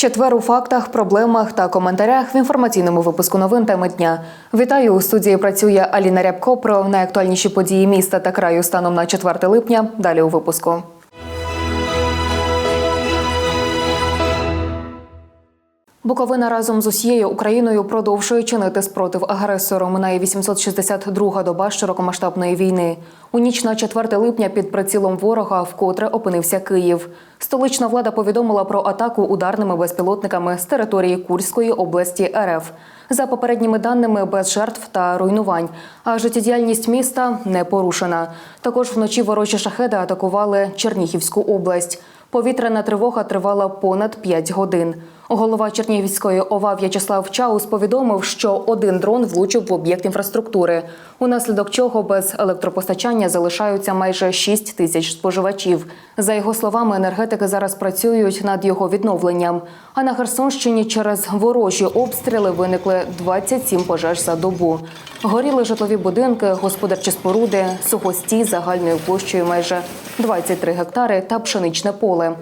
Четвер у фактах, проблемах та коментарях в інформаційному випуску новин теми дня. Вітаю у студії. Працює Аліна Рябко про найактуальніші події міста та краю станом на 4 липня. Далі у випуску. Буковина разом з усією Україною продовжує чинити спротив агресору. Минає 862-га доба широкомасштабної війни. У ніч на 4 липня під прицілом ворога вкотре опинився Київ. Столична влада повідомила про атаку ударними безпілотниками з території Курської області РФ. За попередніми даними, без жертв та руйнувань. А життєдіяльність міста не порушена. Також вночі ворожі шахеди атакували Чернігівську область. Повітряна тривога тривала понад 5 годин. Голова Чернігівської ОВА В'ячеслав Чаус повідомив, що один дрон влучив в об'єкт інфраструктури, унаслідок чого без електропостачання залишаються майже 6 тисяч споживачів. За його словами, енергетики зараз працюють над його відновленням. А на Херсонщині через ворожі обстріли виникли 27 пожеж за добу. Горіли житлові будинки, господарчі споруди, сухостій загальною площею майже 23 гектари та пшеничне поле.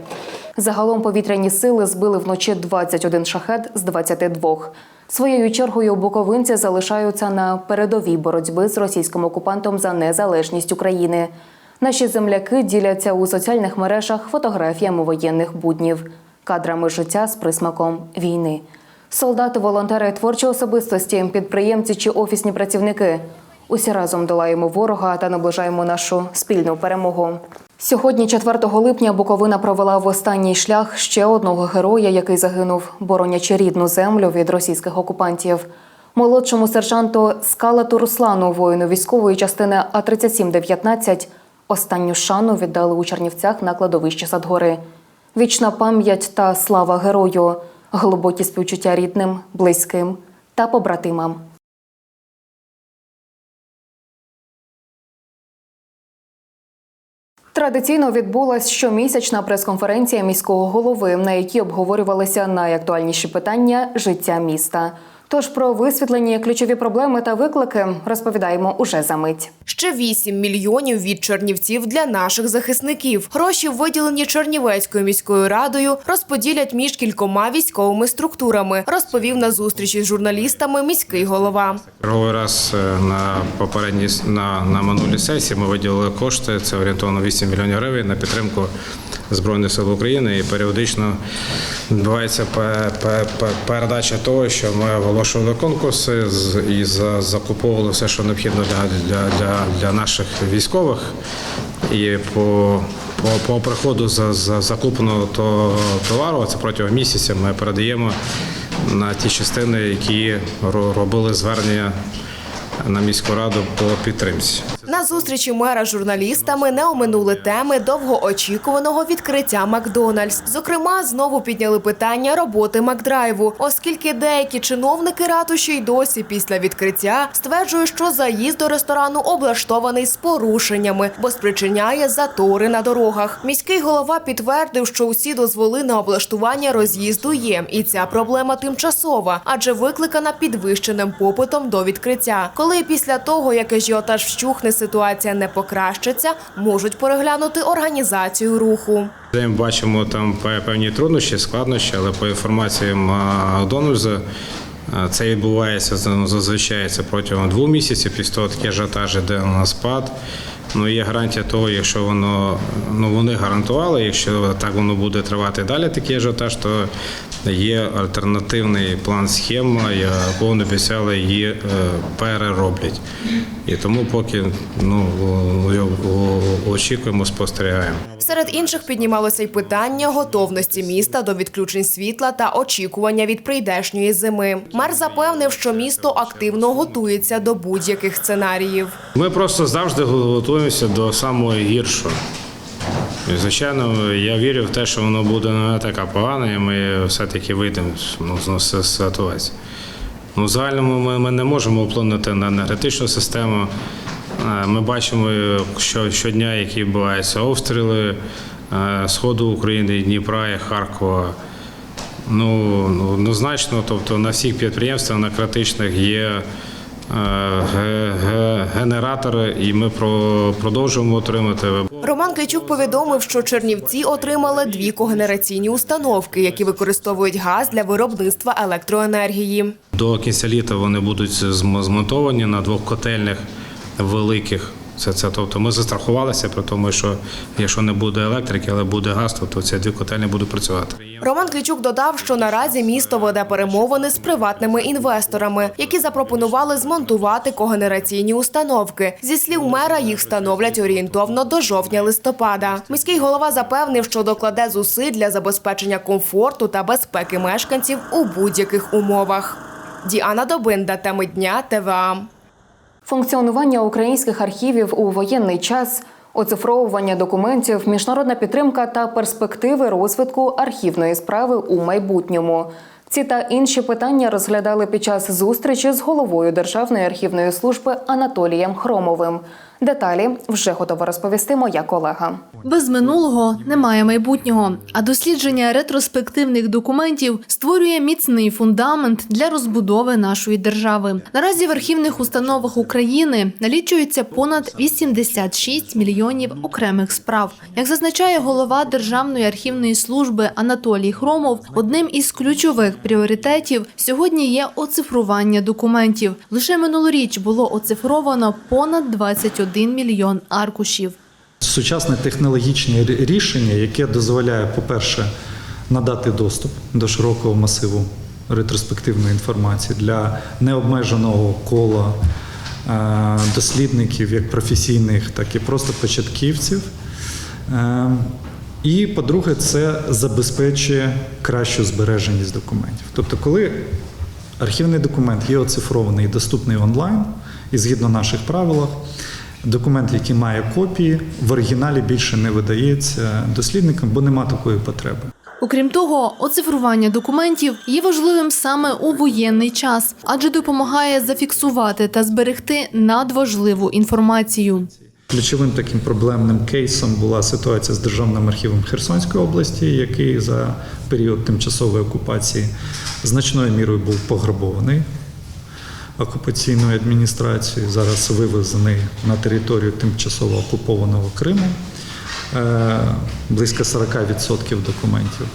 Загалом повітряні сили збили вночі 21 шахет з 22. Своєю чергою буковинці залишаються на передовій боротьби з російським окупантом за незалежність України. Наші земляки діляться у соціальних мережах фотографіями воєнних буднів, кадрами життя з присмаком війни. Солдати, волонтери, творчі особистості, підприємці чи офісні працівники. Усі разом долаємо ворога та наближаємо нашу спільну перемогу. Сьогодні, 4 липня, Буковина провела в останній шлях ще одного героя, який загинув, боронячи рідну землю від російських окупантів. Молодшому сержанту Скалату Руслану, воїну військової частини А 3719 останню шану віддали у Чернівцях на кладовищі Садгори. Вічна пам'ять та слава герою, глибокі співчуття рідним, близьким та побратимам. Традиційно відбулась щомісячна прес-конференція міського голови, на якій обговорювалися найактуальніші питання життя міста. Тож про висвітлені ключові проблеми та виклики розповідаємо уже за мить. Ще 8 мільйонів від чернівців для наших захисників. Гроші, виділені Чернівецькою міською радою, розподілять між кількома військовими структурами, розповів на зустрічі з журналістами міський голова. Другий раз е, на попередній на, на минулій сесії ми виділили кошти. Це орієнтовно 8 мільйонів гривень на підтримку Збройних сил України. І періодично відбувається пе- пе- пе- передача того, що ми оголошували конкурси і закуповували все, що необхідно для, для, для, для наших військових. І по, по, по приходу за, за закупленого то- товару, це протягом місяця, ми передаємо на ті частини, які робили звернення на міську раду по підтримці. На зустрічі мера з журналістами не оминули теми довгоочікуваного відкриття Макдональдс. Зокрема, знову підняли питання роботи Макдрайву, оскільки деякі чиновники ратуші й досі після відкриття стверджують, що заїзд до ресторану облаштований з порушеннями, бо спричиняє затори на дорогах. Міський голова підтвердив, що усі дозволи на облаштування роз'їзду є, і ця проблема тимчасова, адже викликана підвищеним попитом до відкриття. Коли після того, як ажіотаж вщухне, ситуація не покращиться, можуть переглянути організацію руху. Ми бачимо там певні труднощі, складнощі, але по інформації Макдональдса е, це відбувається зазвичай це протягом двох місяців. Після того такі ажіотажі, де на спад. Ну є гарантія того, якщо воно ну вони гарантували, якщо так воно буде тривати далі, такий ажіотаж, то є альтернативний план схема, яку вони обіцяли її е, перероблять. І тому поки ну очікуємо, спостерігаємо. Серед інших піднімалося й питання готовності міста до відключень світла та очікування від прийдешньої зими. Мер запевнив, що місто активно готується до будь-яких сценаріїв. Ми просто завжди готуємося до самого гіршого. Звичайно, я вірю в те, що воно буде не така погана, і ми все-таки вийдемо ну, з ситуації. Ну, в загальному ми, ми не можемо вплинути на енергетичну систему. Е, Ми бачимо, що щодня, які відбуваються обстріли е, Сходу України, Дніпра, і Харкова. Ну, ну, однозначно, тобто на всіх підприємствах, на критичних є генератори, і ми про- продовжуємо отримати. Роман Клічук повідомив, що Чернівці отримали дві когенераційні установки, які використовують газ для виробництва електроенергії. До кінця літа вони будуть зм- змонтовані на двох котельнях великих. Це, це тобто ми застрахувалися про тому, що якщо не буде електрики, але буде газ, то ці дві котельні будуть працювати. Роман Клічук додав, що наразі місто веде перемовини з приватними інвесторами, які запропонували змонтувати когенераційні установки. Зі слів мера, їх встановлять орієнтовно до жовтня-листопада. Міський голова запевнив, що докладе зусиль для забезпечення комфорту та безпеки мешканців у будь-яких умовах. Діана Добинда, теми дня ТВА. Функціонування українських архівів у воєнний час, оцифровування документів, міжнародна підтримка та перспективи розвитку архівної справи у майбутньому. Ці та інші питання розглядали під час зустрічі з головою Державної архівної служби Анатолієм Хромовим. Деталі вже готова розповісти моя колега. Без минулого немає майбутнього, а дослідження ретроспективних документів створює міцний фундамент для розбудови нашої держави. Наразі в архівних установах України налічується понад 86 мільйонів окремих справ. Як зазначає голова Державної архівної служби Анатолій Хромов, одним із ключових пріоритетів сьогодні є оцифрування документів. Лише минулоріч було оцифровано понад 21 мільйон аркушів. Сучасне технологічне рішення, яке дозволяє, по-перше, надати доступ до широкого масиву ретроспективної інформації для необмеженого кола е, дослідників, як професійних, так і просто початківців. Е, І, по-друге, це забезпечує кращу збереженість документів. Тобто, коли архівний документ є оцифрований і доступний онлайн, і згідно наших правилах, документ, який має копії, в оригіналі більше не видається дослідникам, бо нема такої потреби. Окрім того, оцифрування документів є важливим саме у воєнний час, адже допомагає зафіксувати та зберегти надважливу інформацію. Ключовим таким проблемним кейсом була ситуація з Державним архівом Херсонської області, який за період тимчасової окупації значною мірою був пограбований окупаційною адміністрацією, зараз вивезений на територію тимчасово окупованого Криму. Е, Близько 40% документів.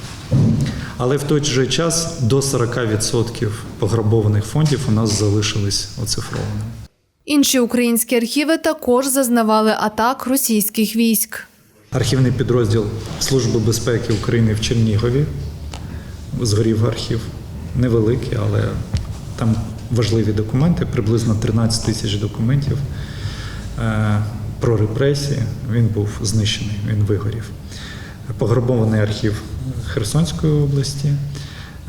Але в той же час до 40% пограбованих фондів у нас залишились оцифрованими. Інші українські архіви також зазнавали атак російських військ. Архівний підрозділ Служби безпеки України в Чернігові. Згорів архів. Невеликий, але там важливі документи, приблизно 13 тисяч документів е, про репресії. Він був знищений, він вигорів. Пограбований архів Херсонської області.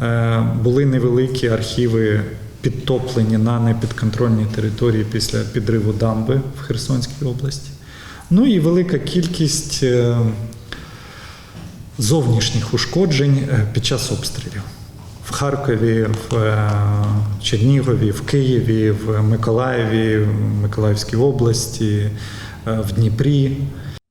Е, Були невеликі архіви, підтоплені на непідконтрольній території після підриву дамби в Херсонській області. Ну і велика кількість е, зовнішніх ушкоджень під час обстрілів. В Харкові, в е, Чернігові, в Києві, в Миколаєві, в Миколаївській області, е, в Дніпрі.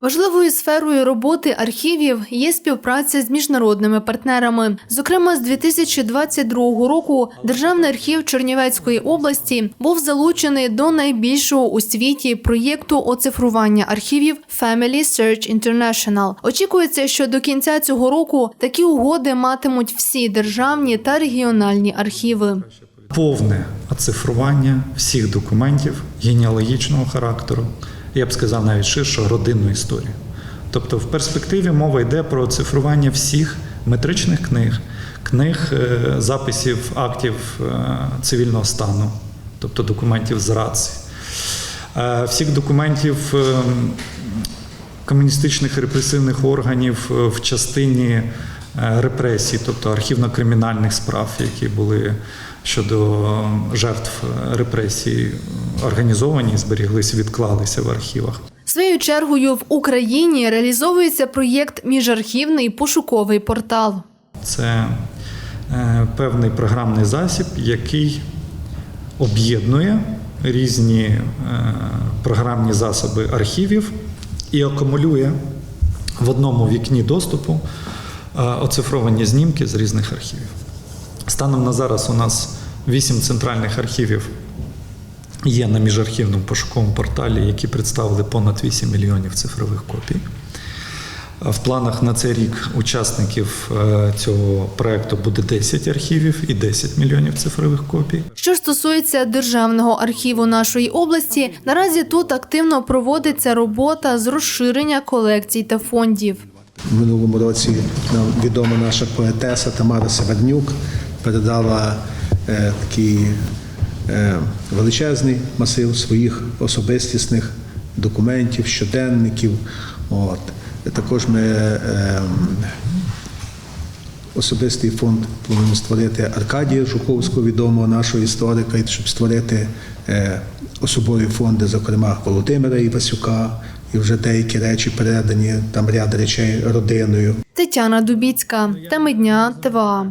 Важливою сферою роботи архівів є співпраця з міжнародними партнерами. Зокрема, з 2022 року Державний архів Чернівецької області був залучений до найбільшого у світі проєкту оцифрування архівів Family Search International. Очікується, що до кінця цього року такі угоди матимуть всі державні та регіональні архіви. Повне оцифрування всіх документів генеалогічного характеру, я б сказав навіть ширше родинну історію. Тобто, в перспективі мова йде про оцифрування всіх метричних книг, книг е, записів актів е, цивільного стану, тобто документів з рації, е, всіх документів е, комуністичних репресивних органів в частині репресій, тобто архівно-кримінальних справ, які були щодо е, жертв е, репресій організовані, зберіглися, відклалися в архівах. Своєю чергою в Україні реалізовується проєкт Міжархівний пошуковий портал. Це е, певний програмний засіб, який об'єднує різні е, програмні засоби архівів і акумулює в одному вікні доступу оцифровані знімки з різних архівів. Станом на зараз у нас вісім центральних архівів є на міжархівному пошуковому порталі, які представили понад 8 мільйонів цифрових копій. В планах на цей рік учасників е, цього проекту буде 10 архівів і 10 мільйонів цифрових копій. Що ж стосується державного архіву нашої області, наразі тут активно проводиться робота з розширення колекцій та фондів. В минулому році нам відома наша поетеса Тамара Севаднюк передала е, такий е, величезний масив своїх особистісних документів, щоденників. От. Також ми е, особистий фонд плануємо створити Аркадія Жуковського, відомого нашого історика, і щоб створити е, особові фонди, зокрема Володимира Івасюка, і вже деякі речі передані, там ряд речей родиною. Тетяна Дубіцька, теми дня ТВА.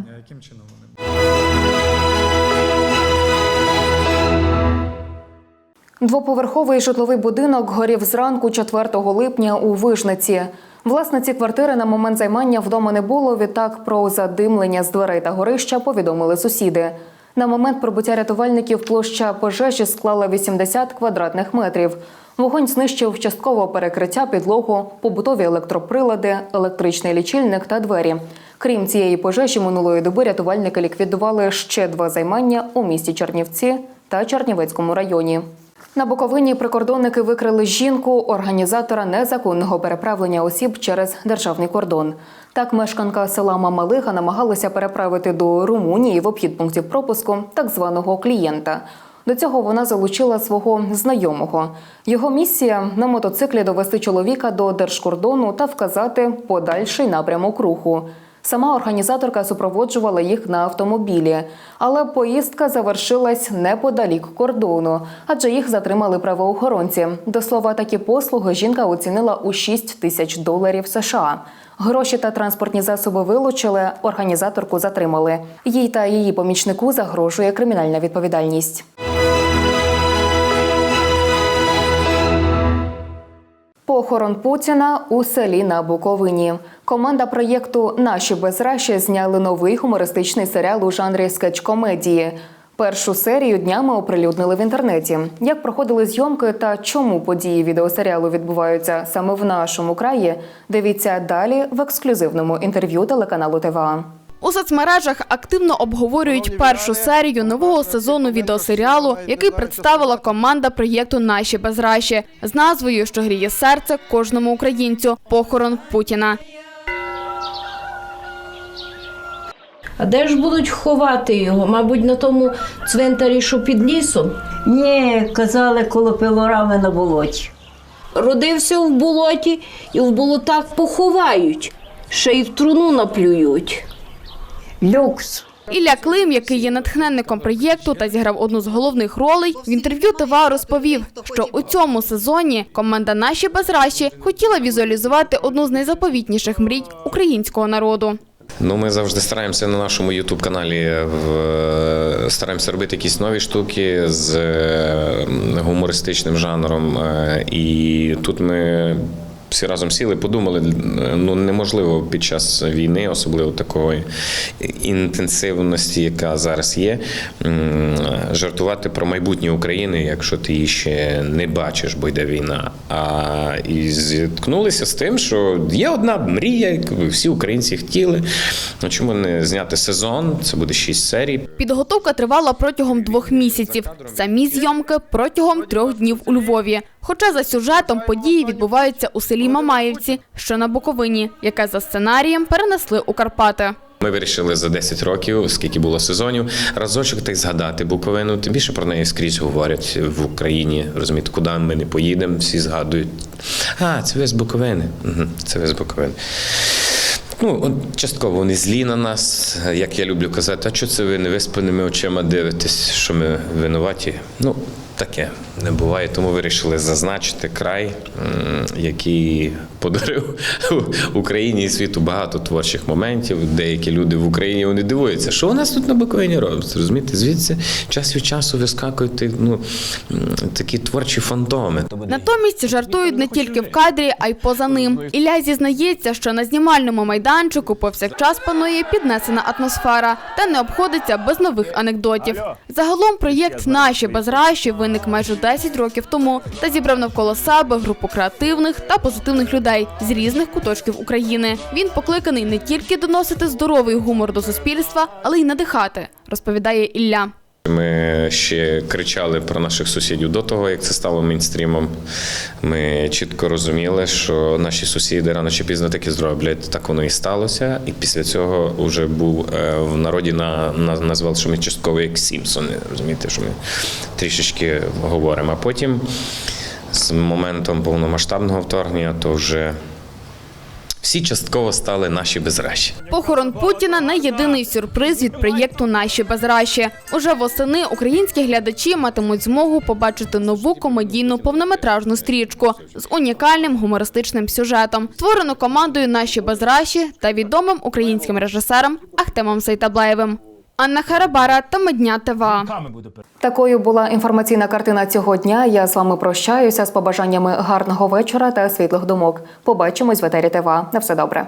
Двоповерховий житловий будинок горів зранку 4 липня у Вижниці. Власниці квартири на момент займання вдома не було. Відтак про задимлення з дверей та горища повідомили сусіди. На момент прибуття рятувальників площа пожежі склала 80 квадратних метрів. Вогонь знищив частково перекриття, підлогу, побутові електроприлади, електричний лічильник та двері. Крім цієї пожежі, минулої доби рятувальники ліквідували ще два займання у місті Чернівці та Чернівецькому районі. На Буковині прикордонники викрили жінку, організатора незаконного переправлення осіб через державний кордон. Так, мешканка села Мамалига намагалася переправити до Румунії в обхід пунктів пропуску так званого клієнта. До цього вона залучила свого знайомого. Його місія на мотоциклі довести чоловіка до держкордону та вказати подальший напрямок руху. Сама організаторка супроводжувала їх на автомобілі, але поїздка завершилась неподалік кордону, адже їх затримали правоохоронці. До слова, такі послуги жінка оцінила у 6 тисяч доларів США. Гроші та транспортні засоби вилучили, організаторку затримали. Їй та її помічнику загрожує кримінальна відповідальність. Похорон Путіна у селі на Буковині. Команда проєкту Наші безраші зняли новий гумористичний серіал у жанрі скетч-комедії. Першу серію днями оприлюднили в інтернеті. Як проходили зйомки та чому події відеосеріалу відбуваються саме в нашому краї, дивіться далі в ексклюзивному інтерв'ю телеканалу ТВА. У соцмережах активно обговорюють першу серію нового сезону відеосеріалу, який представила команда проєкту Наші безраші з назвою, що гріє серце кожному українцю похорон Путіна. А де ж будуть ховати його? Мабуть, на тому цвинтарі, що під лісом. Ні, казали, коло пилорами на болоті. Родився в болоті і в болотах поховають, ще й в труну наплюють. Люкс. Ілля Клим, який є натхненником проєкту та зіграв одну з головних ролей, в інтерв'ю ТВА розповів, що у цьому сезоні команда Наші безраші хотіла візуалізувати одну з найзаповітніших мрій українського народу. Ну, ми завжди стараємося на нашому youtube каналі стараємося робити якісь нові штуки з е, гумористичним жанром. Е, І тут ми всі разом сіли, подумали, ну неможливо під час війни, особливо такої інтенсивності, яка зараз є, жартувати про майбутнє України, якщо ти її ще не бачиш, бо йде війна. А і зіткнулися з тим, що є одна мрія, яку всі українці хотіли. Ну чому не зняти сезон? Це буде шість серій. Підготовка тривала протягом двох місяців. Самі зйомки протягом трьох днів у Львові. Хоча за сюжетом події відбуваються у селі Мамаївці, що на Буковині, яке за сценарієм перенесли у Карпати. Ми вирішили за 10 років, скільки було сезонів, разочок так згадати Буковину. Тим більше про неї скрізь говорять в Україні. Розумієте, куди ми не поїдемо, всі згадують. А, це ви з Буковини. Це ви з Буковини. Ну, частково вони злі на нас, як я люблю казати, а чого це ви невиспаними очима дивитесь, що ми винуваті? Ну, таке не буває, тому вирішили зазначити край, який подарив Україні і світу багато творчих моментів. Деякі люди в Україні вони дивуються, що у нас тут на Буковині робиться. Розумієте, звідси час від часу вискакують ну, такі творчі фантоми. Натомість жартують не тільки в кадрі, а й поза ним. Ілля зізнається, що на знімальному майдані майданчику повсякчас панує піднесена атмосфера та не обходиться без нових анекдотів. Загалом проєкт Наші без раші виник майже 10 років тому та зібрав навколо себе групу креативних та позитивних людей з різних куточків України. Він покликаний не тільки доносити здоровий гумор до суспільства, але й надихати, розповідає Ілля. Ми ще кричали про наших сусідів до того, як це стало мейнстрімом. Ми чітко розуміли, що наші сусіди рано чи пізно таки зроблять. Так воно і сталося. І після цього вже був е, в народі на, на назвали, що ми частково як Сімпсони. Розумієте, що ми трішечки говоримо. А потім з моментом повномасштабного вторгнення, то вже всі частково стали наші безраші. Похорон Путіна не єдиний сюрприз від проєкту Наші безраші. Уже восени українські глядачі матимуть змогу побачити нову комедійну повнометражну стрічку з унікальним гумористичним сюжетом, створену командою Наші безраші та відомим українським режисером Ахтемом Сейтаблаєвим. Анна Харабара та Медня ТВА. Такою була інформаційна картина цього дня. Я з вами прощаюся з побажаннями гарного вечора та світлих думок. Побачимось в етері ТВА. На все добре.